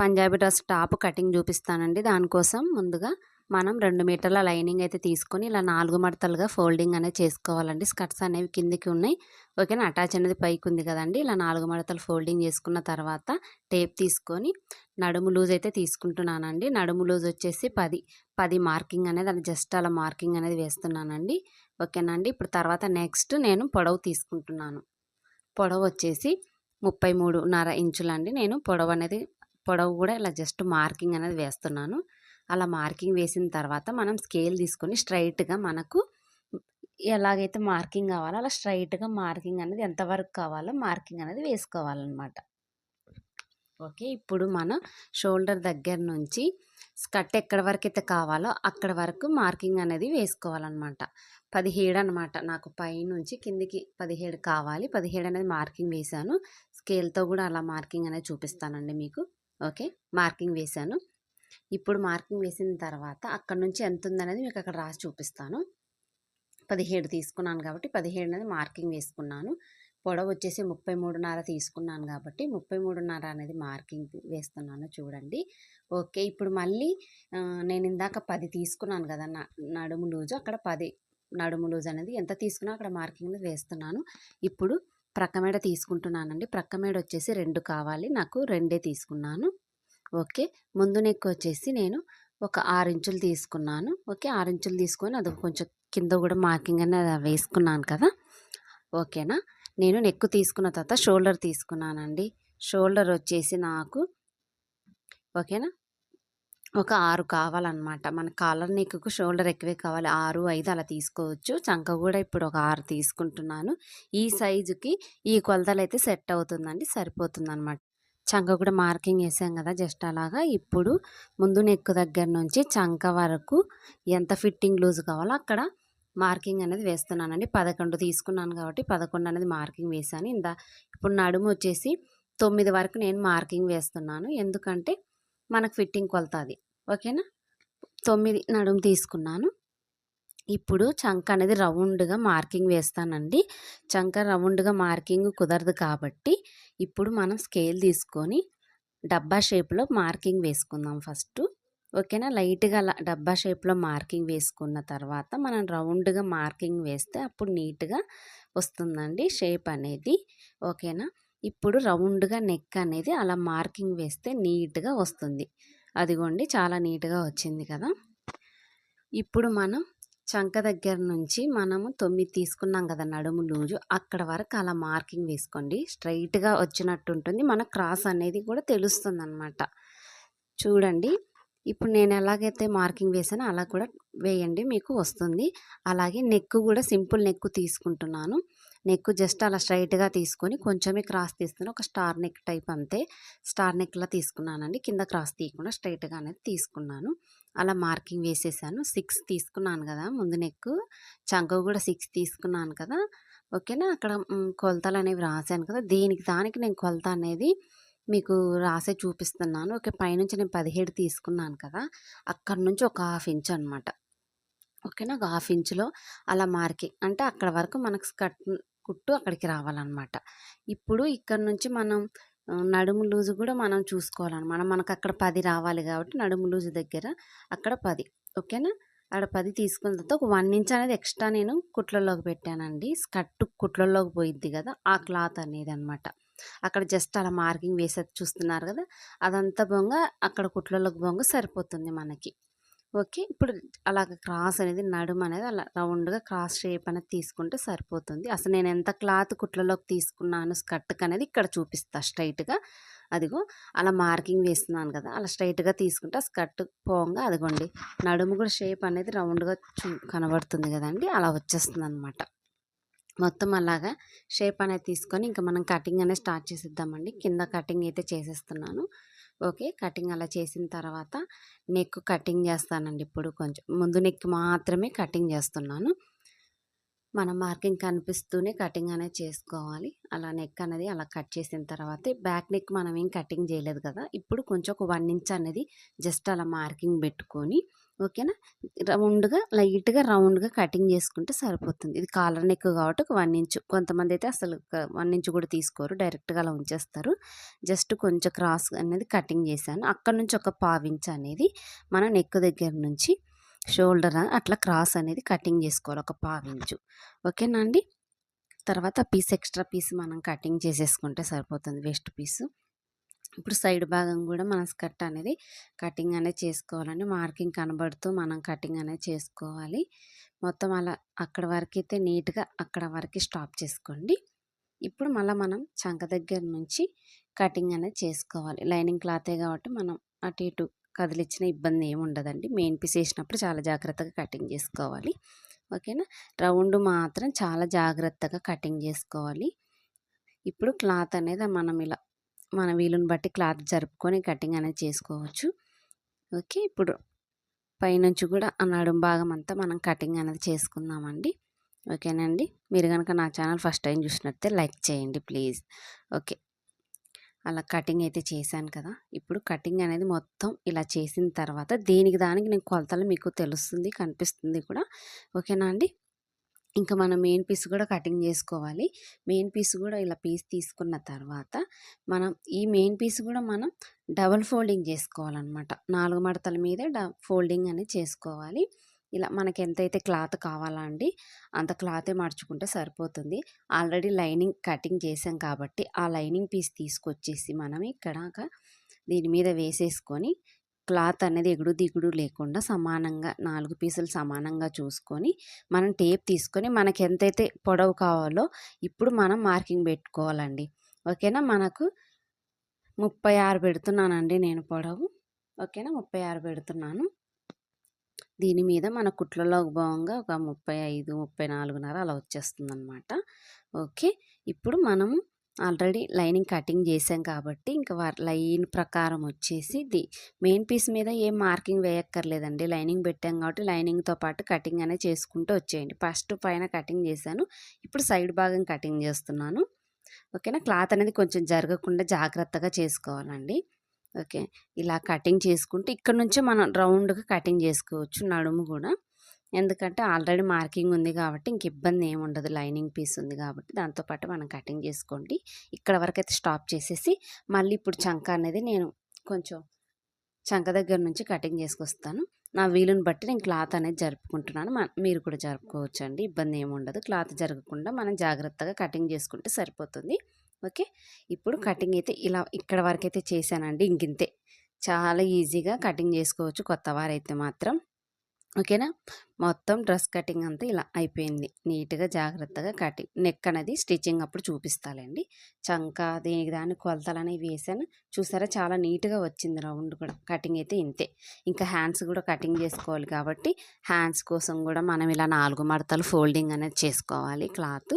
Punjabi dress top cutting చూపిస్తానండి. దానికోసం ముందుగా మనం రెండు మీటర్ల లైనింగ్ అయితే తీసుకొని ఇలా నాలుగు మడతలుగా ఫోల్డింగ్ అనేది చేసుకోవాలండి. స్కర్ట్స్ అనేవి కిందికి ఉన్నాయి. ఓకేనా? అటాచ్ అనేది పైకి ఉంది కదండి. ఇలా నాలుగు మడతలు ఫోల్డింగ్ చేసుకున్న తర్వాత టేప్ తీసుకొని నడుము లూజ్ అయితే తీసుకుంటున్నానండి. నడుము లూజ్ వచ్చేసి పది పది మార్కింగ్ అనేది అది జస్ట్ అలా మార్కింగ్ అనేది వేస్తున్నానండి. ఓకేనండి ఇప్పుడు తర్వాత నెక్స్ట్ నేను పొడవు తీసుకుంటున్నాను. పొడవు వచ్చేసి ముప్పై మూడున్నర ఇంచులండి. నేను పొడవు అనేది పొడవు కూడా ఇలా జస్ట్ మార్కింగ్ అనేది వేస్తున్నాను. అలా మార్కింగ్ వేసిన తర్వాత మనం స్కేల్ తీసుకొని స్ట్రైట్గా మనకు ఎలాగైతే మార్కింగ్ కావాలో అలా స్ట్రైట్గా మార్కింగ్ అనేది ఎంతవరకు కావాలో మార్కింగ్ అనేది వేసుకోవాలన్నమాట. ఓకే ఇప్పుడు మనం షోల్డర్ దగ్గర నుంచి స్కర్ట్ ఎక్కడి వరకు అయితే కావాలో అక్కడ వరకు మార్కింగ్ అనేది వేసుకోవాలన్నమాట. పదిహేడు అనమాట నాకు పైనుంచి కిందికి పదిహేడు కావాలి. పదిహేడు అనేది మార్కింగ్ వేశాను స్కేల్తో కూడా అలా మార్కింగ్ అనేది చూపిస్తానండి మీకు. ఓకే. మార్కింగ్ వేశాను. ఇప్పుడు మార్కింగ్ వేసిన తర్వాత అక్కడ నుంచి ఎంత ఉందనేది మీకు అక్కడ రాసి చూపిస్తాను. పదిహేడు తీసుకున్నాను కాబట్టి పదిహేడు అనేది మార్కింగ్ వేసుకున్నాను. పొడవు వచ్చేసి ముప్పై మూడున్నర తీసుకున్నాను కాబట్టి ముప్పై మూడున్నర అనేది మార్కింగ్ వేస్తున్నాను చూడండి. ఓకే. ఇప్పుడు మళ్ళీ నేను ఇందాక పది తీసుకున్నాను కదా నడుము లూజు అక్కడ పది నడుము లూజ్ అనేది ఎంత తీసుకున్నా అక్కడ మార్కింగ్ అనేది వేస్తున్నాను. ఇప్పుడు ప్రక్కమేడ తీసుకుంటున్నానండి. ప్రక్కమేడ వచ్చేసి రెండు కావాలి. నాకు రెండే తీసుకున్నాను. ఓకే. ముందు నెక్ వచ్చేసి నేను ఒక ఆరు ఇంచులు తీసుకున్నాను. ఓకే. ఆరు ఇంచులు తీసుకొని అది కొంచెం కింద కూడా మార్కింగ్ అనేది వేసుకున్నాను కదా. ఓకేనా? నేను నెక్ తీసుకున్న తర్వాత షోల్డర్ తీసుకున్నానండి. షోల్డర్ వచ్చేసి నాకు ఓకేనా? ఒక ఆరు కావాలన్నమాట. మన కాలర్ నెక్కు షోల్డర్ ఎక్కువే కావాలి. ఆరు ఐదు అలా తీసుకోవచ్చు. చంక కూడా ఇప్పుడు ఒక ఆరు తీసుకుంటున్నాను. ఈ సైజుకి ఈ కొలతలు అయితే సెట్ అవుతుందండి సరిపోతుంది అనమాట చంక కూడా మార్కింగ్ వేసాం కదా జస్ట్ అలాగా. ఇప్పుడు ముందు నెక్కు దగ్గర నుంచి చంక వరకు ఎంత ఫిట్టింగ్ లూజ్ కావాలో అక్కడ మార్కింగ్ అనేది వేస్తున్నానండి. పదకొండు తీసుకున్నాను కాబట్టి పదకొండు అనేది మార్కింగ్ వేసాను. ఇందా ఇప్పుడు నడుము వచ్చేసి తొమ్మిది వరకు నేను మార్కింగ్ వేస్తున్నాను. ఎందుకంటే మనకు ఫిట్టింగ్ కొలత అది. ఓకేనా? తొమ్మిది నడుము తీసుకున్నాను. ఇప్పుడు చంక అనేది రౌండ్గా మార్కింగ్ వేస్తానండి. చంక రౌండ్గా మార్కింగ్ కుదరదు కాబట్టి ఇప్పుడు మనం స్కేల్ తీసుకొని డబ్బా షేప్లో మార్కింగ్ వేసుకుందాం ఫస్ట్. ఓకేనా? లైట్గా అలా డబ్బా షేప్లో మార్కింగ్ వేసుకున్న తర్వాత మనం రౌండ్గా మార్కింగ్ వేస్తే అప్పుడు నీట్గా వస్తుందండి షేప్ అనేది. ఓకేనా? ఇప్పుడు రౌండ్గా నెక్ అనేది అలా మార్కింగ్ వేస్తే నీట్గా వస్తుంది. అదిగోండి చాలా నీట్గా వచ్చింది కదా. ఇప్పుడు మనం చంక దగ్గర నుంచి మనము తొమ్మిది తీసుకున్నాం కదా నడుము లూజు అక్కడ వరకు అలా మార్కింగ్ వేసుకోండి. స్ట్రైట్గా వచ్చినట్టు ఉంటుంది. మన క్రాస్ అనేది కూడా తెలుస్తుంది అనమాట చూడండి. ఇప్పుడు నేను ఎలాగైతే మార్కింగ్ వేసానో అలా కూడా వేయండి మీకు వస్తుంది. అలాగే నెక్ కూడా సింపుల్ నెక్ తీసుకుంటున్నాను. నెక్ జస్ట్ అలా స్ట్రైట్గా తీసుకొని కొంచెమే క్రాస్ తీస్తున్నాను ఒక స్టార్ నెక్ టైప్ అంతే. స్టార్ నెక్లా తీసుకున్నానండి. కింద క్రాస్ తీయకుండా స్ట్రైట్గా అనేది తీసుకున్నాను. అలా మార్కింగ్ వేసేసాను. సిక్స్ తీసుకున్నాను కదా ముందు నెక్ చంక కూడా సిక్స్ తీసుకున్నాను కదా. ఓకేనా? అక్కడ కొలతలు అనేవి రాశాను కదా. దేనికి దానికి నేను కొలత అనేది మీకు రాసే చూపిస్తున్నాను. ఓకే పైనుంచి నేను పదిహేడు తీసుకున్నాను కదా. అక్కడ నుంచి ఒక హాఫ్ ఇంచ్ అనమాట ఓకేనా? ఒక హాఫ్ ఇంచులో అలా మార్కింగ్ అంటే అక్కడ వరకు మనకు స్కర్ట్ కుట్టు అక్కడికి రావాలన్నమాట. ఇప్పుడు ఇక్కడ నుంచి మనం నడుము లూజు కూడా మనం చూసుకోవాలన్నమాట. మనకు అక్కడ పది రావాలి కాబట్టి నడుము లూజు దగ్గర అక్కడ పది. ఓకేనా? అక్కడ పది తీసుకున్న తర్వాత ఒక వన్ ఇంచ్ అనేది ఎక్స్ట్రా నేను కుట్లలోకి పెట్టానండి. స్కర్ట్ కుట్లలోకి పోయిద్ది కదా ఆ క్లాత్ అనేది అనమాట అక్కడ జస్ట్ అలా మార్కింగ్ వేసేది చూస్తున్నారు కదా అదంతా బొంగ అక్కడ కుట్లలోకి బొంగ సరిపోతుంది మనకి. ఓకే. ఇప్పుడు అలాగ క్రాస్ అనేది నడుము అనేది అలా రౌండ్గా క్రాస్ షేప్ అనేది తీసుకుంటే సరిపోతుంది. అసలు నేను ఎంత క్లాత్ కుట్లలోకి తీసుకున్నాను స్కర్ట్కి అనేది ఇక్కడ చూపిస్తా స్ట్రైట్గా. అదిగో అలా మార్కింగ్ వేస్తున్నాను కదా అలా స్ట్రైట్గా తీసుకుంటే స్కర్ట్ పోగా అదిగోండి. నడుము కూడా షేప్ అనేది రౌండ్గా చూ కనబడుతుంది కదండి అలా వచ్చేస్తుంది అనమాట మొత్తం అలాగా షేప్ అనేది తీసుకొని ఇంకా మనం కటింగ్ అనేది స్టార్ట్ చేసేద్దామండి. కింద కటింగ్ అయితే చేసేస్తున్నాను. ఓకే. కటింగ్ అలా చేసిన తర్వాత నెక్ కటింగ్ చేస్తానండి ఇప్పుడు కొంచెం. ముందు నెక్ మాత్రమే కటింగ్ చేస్తున్నాను. మనం మార్కింగ్ కనిపిస్తూనే కటింగ్ అనేది చేసుకోవాలి. అలా నెక్ అనేది అలా కట్ చేసిన తర్వాత బ్యాక్ నెక్ మనం ఏం కటింగ్ చేయలేదు కదా! ఇప్పుడు కొంచెం ఒక వన్ ఇంచ్ అనేది జస్ట్ అలా మార్కింగ్ పెట్టుకొని ఓకేనా? రౌండ్గా లైట్గా రౌండ్గా కటింగ్ చేసుకుంటే సరిపోతుంది. ఇది కాలర్ నెక్ కాబట్టి ఒక వన్ ఇంచ్. కొంతమంది అయితే అసలు వన్ ఇంచ్ కూడా తీసుకోరు. డైరెక్ట్గా అలా ఉంచేస్తారు. జస్ట్ కొంచెం క్రాస్ అనేది కటింగ్ చేశాను. అక్కడ నుంచి ఒక పావించ్ అనేది మన నెక్ దగ్గర నుంచి షోల్డర్ అట్లా క్రాస్ అనేది కటింగ్ చేసుకోవాలి. ఒక పావించు ఓకేనా అండి? తర్వాత పీస్ ఎక్స్ట్రా పీస్ మనం కటింగ్ చేసేసుకుంటే సరిపోతుంది. Waste piece. ఇప్పుడు సైడ్ భాగం కూడా మన స్కర్ట్ అనేది కటింగ్ అనేది చేసుకోవాలండి. మార్కింగ్ కనబడుతూ మనం కటింగ్ అనేది చేసుకోవాలి. మొత్తం అలా అక్కడ వరకైతే నీట్గా అక్కడ వరకు స్టాప్ చేసుకోండి. ఇప్పుడు మళ్ళీ మనం చంక దగ్గర నుంచి కటింగ్ అనేది చేసుకోవాలి. లైనింగ్ క్లాతే కాబట్టి మనం అటు ఇటు కదిలిచ్చిన ఇబ్బంది ఏమి ఉండదండి. మెయిన్ పీస్ వేసినప్పుడు చాలా జాగ్రత్తగా కటింగ్ చేసుకోవాలి. ఓకేనా? రౌండ్ మాత్రం చాలా జాగ్రత్తగా కటింగ్ చేసుకోవాలి. ఇప్పుడు క్లాత్ అనేది మనం ఇలా మన వీలుని బట్టి క్లాత్ జరుపుకొని కటింగ్ అనేది చేసుకోవచ్చు. ఓకే ఇప్పుడు పైనుంచి కూడా ఆ నడుం భాగం అంతా మనం కటింగ్ అనేది చేసుకుందామండి. ఓకేనండి? మీరు కనుక నా ఛానల్ ఫస్ట్ టైం చూసినట్టే లైక్ చేయండి ప్లీజ్. ఓకే. అలా కటింగ్ అయితే చేశాను కదా. ఇప్పుడు కటింగ్ అనేది మొత్తం ఇలా చేసిన తర్వాత దేనికి దానికి నేను కొలతలు మీకు తెలుస్తుంది కనిపిస్తుంది కూడా. ఓకేనా అండి? ఇంకా మనం మెయిన్ పీస్ కూడా కటింగ్ చేసుకోవాలి. మెయిన్ పీస్ కూడా ఇలా పీస్ తీసుకున్న తర్వాత మనం ఈ మెయిన్ పీస్ కూడా మనం డబల్ ఫోల్డింగ్ చేసుకోవాలన్నమాట. నాలుగు మడతల మీద డ ఫోల్డింగ్ అనేది చేసుకోవాలి. ఇలా మనకి ఎంతైతే క్లాత్ కావాలా అండి అంత క్లాతే మార్చుకుంటే సరిపోతుంది. ఆల్రెడీ లైనింగ్ కటింగ్ చేసాం కాబట్టి ఆ లైనింగ్ పీస్ తీసుకొచ్చేసి మనం ఇక్కడ దీని మీద వేసేసుకొని క్లాత్ అనేది ఎగుడు దిగుడు లేకుండా సమానంగా నాలుగు పీసులు సమానంగా చూసుకొని మనం టేప్ తీసుకొని మనకి ఎంతైతే పొడవు కావాలో ఇప్పుడు మనం మార్కింగ్ పెట్టుకోవాలండి. ఓకేనా? మనకు ముప్పై ఆరు పెడుతున్నానండి నేను పొడవు. ఓకేనా? ముప్పై ఆరు పెడుతున్నాను. దీని మీద మన కుట్లలో భాగంగా ఒక ముప్పై ఐదు ముప్పై నాలుగున్నర అలా వచ్చేస్తుంది అనమాట ఓకే? ఇప్పుడు మనము ఆల్రెడీ లైనింగ్ కటింగ్ చేసాం కాబట్టి ఇంకా లైన్ ప్రకారం వచ్చేసి ది మెయిన్ పీస్ మీద ఏం మార్కింగ్ వేయక్కర్లేదండి. లైనింగ్ పెట్టాం కాబట్టి లైనింగ్తో పాటు కటింగ్ అనేది చేసుకుంటూ వచ్చేయండి. ఫస్ట్ పైన కటింగ్ చేశాను. ఇప్పుడు సైడ్ భాగం కటింగ్ చేస్తున్నాను. ఓకేనా? క్లాత్ అనేది కొంచెం జరగకుండా జాగ్రత్తగా చేసుకోవాలండి. ఓకే. ఇలా కటింగ్ చేసుకుంటే ఇక్కడ నుంచే మనం రౌండ్గా కటింగ్ చేసుకోవచ్చు నడుము కూడా. ఎందుకంటే ఆల్రెడీ మార్కింగ్ ఉంది కాబట్టి ఇంక ఇబ్బంది ఏమి ఉండదు. లైనింగ్ పీస్ ఉంది కాబట్టి దాంతోపాటు మనం కటింగ్ చేసుకోండి. ఇక్కడ వరకు అయితే స్టాప్ చేసేసి మళ్ళీ ఇప్పుడు చంక అనేది నేను కొంచెం చంక దగ్గర నుంచి కటింగ్ చేసుకొస్తాను. నా వీలుని బట్టి నేను క్లాత్ అనేది జరుపుకుంటున్నాను. మీరు కూడా జరుపుకోవచ్చు అండి ఇబ్బంది ఏమి ఉండదు. క్లాత్ జరగకుండా మనం జాగ్రత్తగా కటింగ్ చేసుకుంటే సరిపోతుంది. ఓకే? ఇప్పుడు కటింగ్ అయితే ఇలా ఇక్కడ వరకు అయితే చేశానండి. ఇంకింతే. చాలా ఈజీగా కటింగ్ చేసుకోవచ్చు కొత్త వారైతే మాత్రం. ఓకేనా? మొత్తం డ్రెస్ కటింగ్ అంతా ఇలా అయిపోయింది. నీట్గా జాగ్రత్తగా కటింగ్ నెక్ అనేది స్టిచ్చింగ్ అప్పుడు చూపిస్తాలండి. చంక దేనికి దాని కొలతలు అనేవి వేసాను. చూసారా చాలా నీట్గా వచ్చింది రౌండ్ కూడా. కటింగ్ అయితే ఇంతే. ఇంకా హ్యాండ్స్ కూడా కటింగ్ చేసుకోవాలి కాబట్టి హ్యాండ్స్ కోసం కూడా మనం ఇలా నాలుగు మడతలు ఫోల్డింగ్ అనేది చేసుకోవాలి క్లాత్.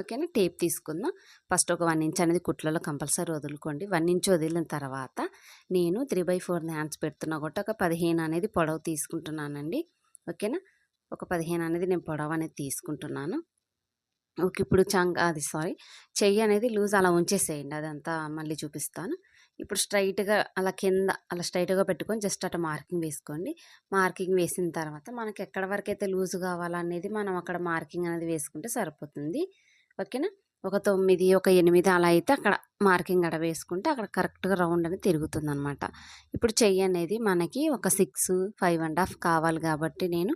ఓకేనా? టేప్ తీసుకుందాం. ఫస్ట్ ఒక వన్ ఇంచ్ అనేది కుట్లలో కంపల్సరీ వదులుకోండి. వన్ ఇంచ్ వదిలిన తర్వాత నేను త్రీ బై ఫోర్ హ్యాండ్స్ పెడుతున్నా కూడా ఒక పదిహేను అనేది పొడవు తీసుకుంటున్నానండి. ఓకేనా? ఒక పదిహేను అనేది నేను పొడవు అనేది తీసుకుంటున్నాను. ఓకే ఇప్పుడు చంగ్ అది సారీ చెయ్యి అనేది లూజ్ అలా ఉంచేసేయండి అదంతా మళ్ళీ చూపిస్తాను. ఇప్పుడు స్ట్రైట్గా అలా కింద అలా స్ట్రైట్గా పెట్టుకొని జస్ట్ అటు మార్కింగ్ వేసుకోండి. మార్కింగ్ వేసిన తర్వాత మనకి ఎక్కడ వరకు అయితే లూజ్ కావాలనేది మనం అక్కడ మార్కింగ్ అనేది వేసుకుంటే సరిపోతుంది. ఓకేనా? ఒక తొమ్మిది ఒక ఎనిమిది అలా అయితే అక్కడ మార్కింగ్ అడ వేసుకుంటే అక్కడ కరెక్ట్గా రౌండ్ అనేది తిరుగుతుంది అనమాట ఇప్పుడు చెయ్యి అనేది మనకి ఒక సిక్స్ ఫైవ్ అండ్ హాఫ్ కావాలి కాబట్టి నేను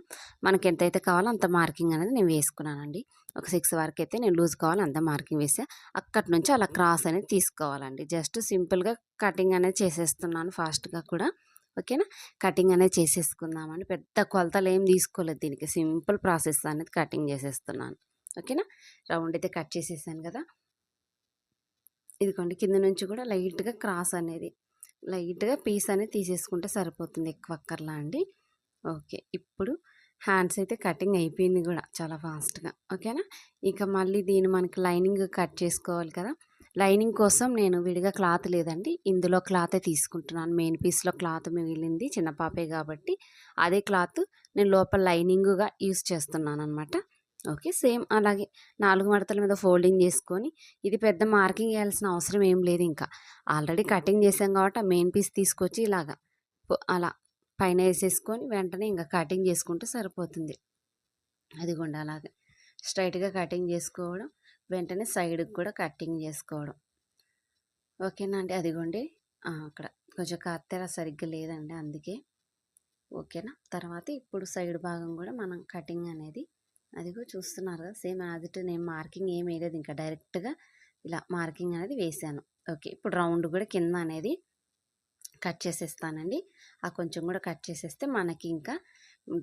మనకి ఎంతైతే కావాలో అంత మార్కింగ్ అనేది నేను వేసుకున్నానండి. ఒక సిక్స్ వరకు అయితే నేను లూజ్ కావాలి అంత మార్కింగ్ వేసా. అక్కడి నుంచి అలా క్రాస్ అనేది తీసుకోవాలండి. జస్ట్ సింపుల్గా కటింగ్ అనేది చేసేస్తున్నాను ఫాస్ట్గా కూడా. ఓకేనా? కటింగ్ అనేది చేసేసుకుందామని పెద్ద కొలతలు ఏం తీసుకోలేదు దీనికి. సింపుల్ ప్రాసెస్ అనేది కటింగ్ చేసేస్తున్నాను. ఓకేనా? రౌండ్ అయితే కట్ చేసేసాను కదా. ఇదిగోండి కింద నుంచి కూడా లైట్గా క్రాస్ అనేది లైట్గా పీస్ అనేది తీసేసుకుంటే సరిపోతుంది. ఎక్కువ అక్కర్లా అండి. ఓకే ఇప్పుడు హ్యాండ్స్ అయితే కటింగ్ అయిపోయింది కూడా చాలా ఫాస్ట్గా. ఓకేనా? ఇక మళ్ళీ దీన్ని మనకి లైనింగ్ కట్ చేసుకోవాలి కదా? లైనింగ్ కోసం నేను విడిగా క్లాత్ లేదండి ఇందులో క్లాతే తీసుకుంటున్నాను. మెయిన్ పీస్లో క్లాత్ మిగిలింది చిన్న పాపే కాబట్టి. అదే క్లాత్ నేను లోపల లైనింగ్గా యూస్ చేస్తున్నాను అనమాట ఓకే సేమ్ అలాగే నాలుగు మడతల మీద ఫోల్డింగ్ చేసుకొని ఇది పెద్ద మార్కింగ్ వేయాల్సిన అవసరం ఏం లేదు ఇంకా. ఆల్రెడీ కటింగ్ చేసాం కాబట్టి ఆ మెయిన్ పీస్ తీసుకొచ్చి ఇలాగా అలా పైన వేసేసుకొని వెంటనే ఇంకా కటింగ్ చేసుకుంటే సరిపోతుంది. అదిగోండి అలాగే స్ట్రైట్గా కటింగ్ చేసుకోవడం వెంటనే సైడ్కి కూడా కటింగ్ చేసుకోవడం. ఓకేనా అండి? అదిగోండి. అక్కడ కొంచెం కత్తెర సరిగ్గా లేదండి అందుకే. ఓకేనా? తర్వాత ఇప్పుడు సైడ్ భాగం కూడా మనం కటింగ్ అనేది అదిగో చూస్తున్నారు. కదా సేమ్ యాజ్ ఇట్ నేను మార్కింగ్ ఏం వేయలేదు. ఇంకా డైరెక్ట్గా ఇలా మార్కింగ్ అనేది వేసాను. ఓకే. ఇప్పుడు రౌండ్ కూడా కింద అనేది కట్ చేసేస్తానండి. ఆ కొంచెం కూడా కట్ చేసేస్తే మనకి ఇంకా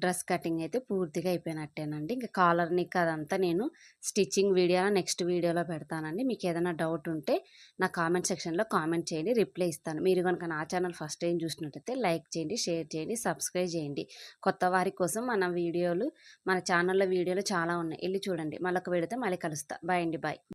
డ్రెస్ కటింగ్ అయితే పూర్తిగా అయిపోయినట్టేనండి. ఇంకా కాలర్ నిక్ అదంతా నేను స్టిచ్చింగ్ వీడియోలో నెక్స్ట్ వీడియోలో పెడతానండి. మీకు ఏదైనా డౌట్ ఉంటే నా కామెంట్ సెక్షన్లో కామెంట్ చేయండి రిప్లై ఇస్తాను. మీరు కనుక నా ఛానల్ ఫస్ట్ టైం చూసినట్టయితే లైక్ చేయండి షేర్ చేయండి సబ్స్క్రైబ్ చేయండి. కొత్త వారి కోసం మన వీడియోలు మన ఛానల్లో వీడియోలు చాలా ఉన్నాయి. వెళ్ళి చూడండి. మళ్ళొక వీడియోతో మళ్ళీ కలుస్తా. బాయ్ అండి బాయ్.